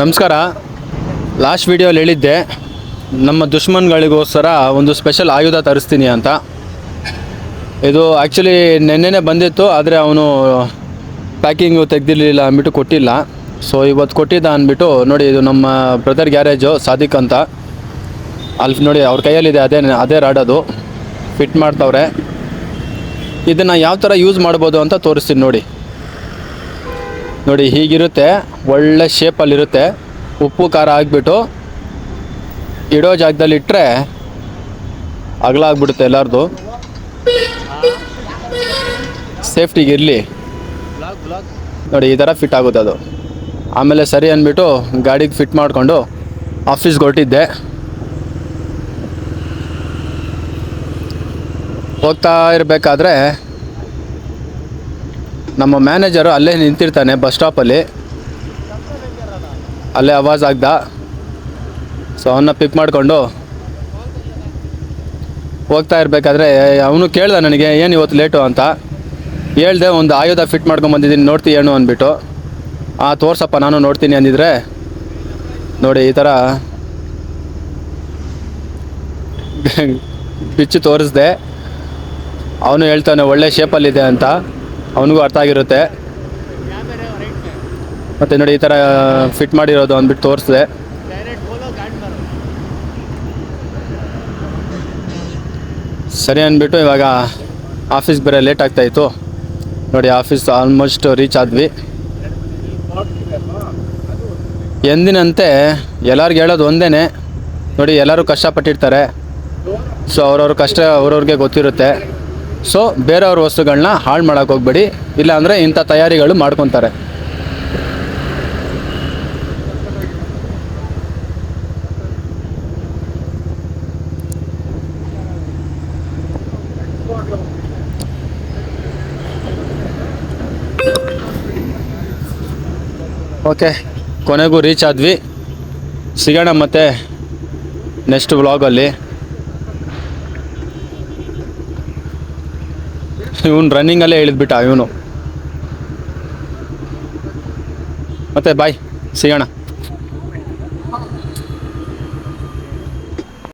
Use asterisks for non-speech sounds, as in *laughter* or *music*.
ನಮಸ್ಕಾರ. ಲಾಸ್ಟ್ ವೀಡಿಯೋಲಿ ಹೇಳಿದ್ದೆ, ನಮ್ಮ ದುಶ್ಮನ್ಗಳಿಗೋಸ್ಕರ ಒಂದು ಸ್ಪೆಷಲ್ ಆಯುಧ ತರಿಸ್ತೀನಿ ಅಂತ. ಇದು ಆ್ಯಕ್ಚುಲಿ ನೆನ್ನೆನೇ ಬಂದಿತ್ತು, ಆದರೆ ಅವನು ಪ್ಯಾಕಿಂಗು ತೆಗ್ದಿರಲಿಲ್ಲ ಅಂದ್ಬಿಟ್ಟು ಕೊಟ್ಟಿಲ್ಲ. ಸೊ ಇವತ್ತು ಕೊಟ್ಟಿದ್ದ ಅಂದ್ಬಿಟ್ಟು, ನೋಡಿ ಇದು ನಮ್ಮ ಬ್ರದರ್ ಗ್ಯಾರೇಜು, ಸಾದಿಕ್ ಅಂತ. ಅಲ್ಲಿ ನೋಡಿ ಅವ್ರ ಕೈಯಲ್ಲಿದೆ ಅದೇ ಅದೇ ರಾಡ್ ಅದು. ಫಿಟ್ ಮಾಡ್ತವ್ರೆ. ಇದನ್ನು ಯಾವ ಥರ ಯೂಸ್ ಮಾಡ್ಬೋದು ಅಂತ ತೋರಿಸ್ತೀನಿ ನೋಡಿ. ನೋಡಿ ಹೀಗಿರುತ್ತೆ, ಒಳ್ಳೆ ಶೇಪಲ್ಲಿರುತ್ತೆ ಉಪ್ಪು, ಖಾರ ಹಾಕ್ಬಿಟ್ಟು ಇಡೋ ಜಾಗದಲ್ಲಿ ಇಟ್ಟರೆ ಅಗಲ ಆಗ್ಬಿಡುತ್ತೆ ಎಲ್ಲರದು. ಸೇಫ್ಟಿಗೆ ಇರಲಿ. ನೋಡಿ ಈ ಥರ ಫಿಟ್ ಆಗುತ್ತೆ ಅದು. ಆಮೇಲೆ ಸರಿ ಅಂದ್ಬಿಟ್ಟು ಗಾಡಿಗೆ ಫಿಟ್ ಮಾಡಿಕೊಂಡು ಆಫೀಸ್ಗೆ ಹೊರಟಿದ್ದೆ. ಹೋಗ್ತಾ ಇರಬೇಕಾದ್ರೆ ನಮ್ಮ ಮ್ಯಾನೇಜರು ಅಲ್ಲೇ ನಿಂತಿರ್ತಾನೆ ಬಸ್ ಸ್ಟಾಪಲ್ಲಿ. ಅಲ್ಲೇ ಆವಾಜ್ ಆಗ್ದ. ಸೊ ಅವನ್ನ ಪಿಕ್ ಮಾಡಿಕೊಂಡು ಹೋಗ್ತಾ ಇರಬೇಕಾದ್ರೆ ಅವನು ಕೇಳ್ದ ನನಗೆ, ಏನು ಇವತ್ತು ಲೇಟು ಅಂತ? ಹೇಳ್ದೆ, ಒಂದು ಆಯುಧ ಫಿಟ್ ಮಾಡ್ಕೊಂಬಂದಿದ್ದೀನಿ ನೋಡ್ತೀನಿ ಏನು? ಅಂದ್ಬಿಟ್ಟು. ಆ, ತೋರ್ಸಪ್ಪ, ನಾನು ನೋಡ್ತೀನಿ ಅಂದಿದ್ರೆ. ನೋಡಿ, ಈ ಥರ *laughs* ಬಿಚ್ಚು ತೋರಿಸ್ದೆ. ಅವನು ಹೇಳ್ತಾನೆ, ಒಳ್ಳೆ ಶೇಪಲ್ಲಿದೆ ಅಂತ. ಅವನಿಗೂ ಅರ್ಥ ಆಗಿರುತ್ತೆ. ಮತ್ತು ನೋಡಿ ಈ ಥರ ಫಿಟ್ ಮಾಡಿರೋದು ಅಂದ್ಬಿಟ್ಟು ತೋರಿಸಿದೆ. ಸರಿ ಅಂದ್ಬಿಟ್ಟು ಇವಾಗ ಆಫೀಸ್ಗೆ ಬೇರೆ ಲೇಟ್ ಆಗ್ತಾಯಿತ್ತು ನೋಡಿ ಆಫೀಸ್ ಆಲ್ಮೋಸ್ಟ್ ರೀಚ್ ಆದ್ವಿ. ಎಂದಿನಂತೆ ಎಲ್ಲರಿಗೂ ಹೇಳೋದು ಒಂದೇ ನೋಡಿ ಎಲ್ಲರೂ ಕಷ್ಟಪಟ್ಟಿರ್ತಾರೆ. ಸೊ ಅವ್ರವ್ರ ಕಷ್ಟ ಅವ್ರವ್ರಿಗೆ ಗೊತ್ತಿರುತ್ತೆ. ಸೊ ಬೇರೆಯವ್ರ ವಸ್ತುಗಳನ್ನ ಹಾಳು ಮಾಡೋಕೆ ಹೋಗ್ಬೇಡಿ. ಇಲ್ಲಾಂದರೆ ಇಂಥ ತಯಾರಿಗಳು ಮಾಡ್ಕೊತಾರೆ. ಓಕೆ ಕೊನೆಗೂ ರೀಚ್ ಆದ್ವಿ. ಸಿಗೋಣ ಮತ್ತೆ ನೆಕ್ಸ್ಟ್ ವ್ಲಾಗಲ್ಲಿ ಇವನು ರನ್ನಿಂಗಲ್ಲೇ ಇಳಿದ್ಬಿಟ್ಟ ಇವನು. ಮತ್ತೆ ಬಾಯ್ ಸಿಗೋಣ